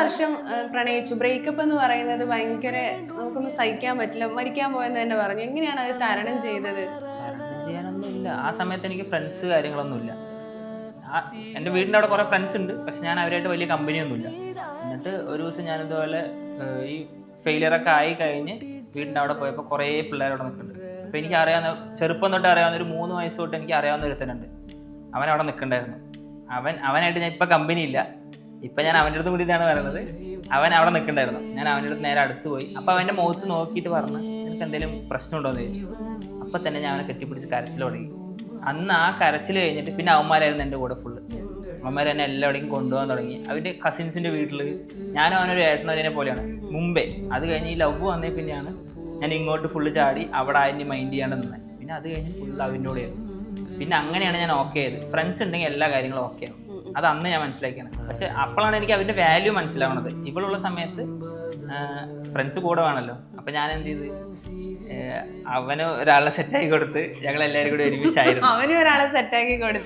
വർഷം പ്രണയിച്ചു. ബ്രേക്കപ്പ് എന്ന് പറയുന്നത് ഭയങ്കര നമുക്കൊന്നും സഹിക്കാൻ പറ്റില്ല. മരിക്കാൻ പോയെന്ന് തന്നെ പറഞ്ഞു. എങ്ങനെയാണ് അത് തരണം ചെയ്തത്? ചെയ്യാനൊന്നുമില്ല. ആ സമയത്ത് എനിക്ക് ഫ്രണ്ട്സ് കാര്യങ്ങളൊന്നുമില്ല. എന്റെ വീടിന്റെ അവിടെ കുറേ ഫ്രണ്ട്സ് ഉണ്ട്. പക്ഷെ ഞാൻ അവരായിട്ട് വലിയ കമ്പനിയൊന്നുമില്ല എന്നിട്ട് ഒരു ദിവസം ഞാൻ ഇതുപോലെ ഈ ഫെയിലിയർ ഒക്കെ ആയി കഴിഞ്ഞ് വീടിന്റെ അവിടെ പോയപ്പോൾ കുറേ പിള്ളേർ അവിടെ നിൽക്കുന്നുണ്ട്. അപ്പോൾ എനിക്ക് അറിയാവുന്ന ചെറുപ്പം തൊട്ട് അറിയാവുന്ന ഒരു മൂന്ന് വയസ്സ് തൊട്ട് എനിക്ക് അറിയാവുന്ന ഒരുത്തനുണ്ട്. അവൻ അവിടെ നിൽക്കണ്ടായിരുന്നു. അവൻ അവനായിട്ട് ഞാൻ ഇപ്പം കമ്പനി ഇല്ല. ഇപ്പം ഞാൻ അവന്റെ അടുത്ത് കൂടിയിട്ടാണ് പറയുന്നത് അവൻ അവിടെ നിൽക്കണ്ടായിരുന്നു. ഞാൻ അവന്റെ അടുത്ത് നേരെ അടുത്ത് പോയി. അപ്പോൾ അവന്റെ മുഖത്ത് നോക്കിയിട്ട് പറഞ്ഞു നിനക്ക് എന്തെങ്കിലും പ്രശ്നമുണ്ടോ? എന്ന് ചോദിച്ചു. അപ്പൊ തന്നെ ഞാൻ അവനെ കെട്ടിപ്പിടിച്ച് കരച്ചിൽ തുടങ്ങി. അന്ന് ആ കരച്ചിൽ കഴിഞ്ഞിട്ട് പിന്നെ അവന്മാരായിരുന്നു എന്റെ കൂടെ ഫുള്ള് അവന്മാർ എന്നെ എല്ലാവിടെയും കൊണ്ടുപോകാൻ തുടങ്ങി. അവന്റെ കസിൻസിന്റെ വീട്ടിൽ ഞാനും അവനൊരു ഏട്ടനൊരേനെ പോലെയാണ്. മുമ്പേ. അത് കഴിഞ്ഞ് ഈ ലവ് വന്നേ പിന്നെയാണ് ഞാൻ ഇങ്ങോട്ട് ഫുള്ള് ചാടി അവിടെ അതിന് മൈൻഡ് ചെയ്യാണ്ട് നിന്നത് പിന്നെ അത് കഴിഞ്ഞ് ഫുള്ള് അവന്റെ കൂടെയായിരുന്നു. പിന്നെ അങ്ങനെയാണ് ഞാൻ ഓക്കെ ആയത്. ഫ്രണ്ട്സ് ഉണ്ടെങ്കിൽ എല്ലാ കാര്യങ്ങളും ഓക്കെ ആവും അത് അന്ന് ഞാൻ മനസ്സിലാക്കിയാണ്. പക്ഷെ അപ്പോഴാണ് എനിക്ക് അതിന്റെ വാല്യൂ മനസ്സിലാവുന്നത് ഇവളുള്ള സമയത്ത് ഫ്രണ്ട്സ് കൂടെ വേണമല്ലോ അപ്പം ഞാൻ എന്ത് ചെയ്ത്? അവന് ഒരാളെ സെറ്റാക്കി കൊടുത്ത് ഞങ്ങൾ എല്ലാവരും കൂടി ഒരുമിച്ചായിരുന്നു. അവനും ഒരാളെ സെറ്റാക്കി കൊടുത്തു.